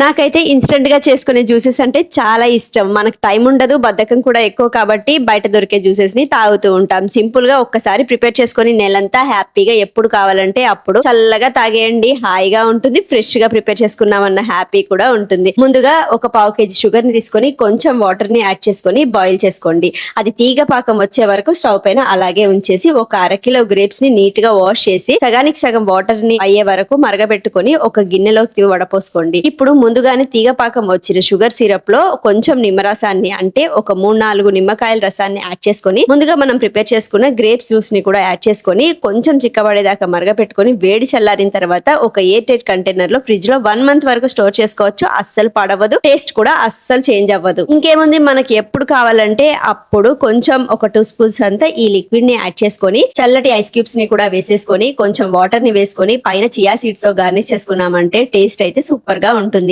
నాకైతే ఇన్స్టెంట్గా చేసుకునే జ్యూసెస్ అంటే చాలా ఇష్టం. మనకు టైం ఉండదు బద్ధకం కూడా ఎక్కువ కాబట్టి బయట దొరికే జ్యూసెస్ని తాగుతూ ఉంటాం. సింపుల్గా ఒక్కసారి ప్రిపేర్ చేసుకొని నెలంతా హ్యాపీగా ఎప్పుడు కావాలంటే అప్పుడు చల్లగా తాగేయండి హాయిగా ఉంటుంది ఫ్రెష్గా ప్రిపేర్ చేసుకున్నామన్న హ్యాపీ కూడా ఉంటుంది. ముందుగా ఒక పావు కేజీ షుగర్ని తీసుకొని కొంచెం వాటర్ని యాడ్ చేసుకొని బాయిల్ చేసుకోండి. అది తీగ పాకం వచ్చే వరకు స్టవ్ పైన అలాగే ఉంచేసి ఒక అరకిలో గ్రేప్స్ని నీట్గా వాష్ చేసి సగానికి సగం వాటర్ని అయ్యే వరకు మరగబెట్టుకొని ఒక గిన్నెలోకి వడపోసుకోండి. ఇప్పుడు ముందుగానే తీగపాకం వచ్చిన షుగర్ సిరప్లో కొంచెం నిమ్మరసాన్ని అంటే ఒక మూడు నాలుగు నిమ్మకాయల రసాన్ని యాడ్ చేసుకొని ముందుగా మనం ప్రిపేర్ చేసుకున్న గ్రేప్స్ జ్యూస్ని కూడా యాడ్ చేసుకొని కొంచెం చిక్కబడేదాకా మరగపెట్టుకొని వేడి చల్లారిన తర్వాత ఒక ఎయిర్ టైట్ కంటైనర్లో ఫ్రిడ్జ్లో వన్ మంత్ వరకు స్టోర్ చేసుకోవచ్చు. అస్సలు పడవదు. టేస్ట్ కూడా అస్సలు చేంజ్ అవ్వదు. ఇంకేముంది? మనకి ఎప్పుడు కావాలంటే అప్పుడు కొంచెం ఒక టూ స్పూన్స్ అంతా ఈ లిక్విడ్ని యాడ్ చేసుకొని చల్లటి ఐస్ క్యూబ్స్ని కూడా వేసేసుకొని కొంచెం వాటర్ని వేసుకొని పైన చియా సీడ్స్తో గార్నిష్ చేసుకున్నామంటే టేస్ట్ అయితే సూపర్గా ఉంటుంది.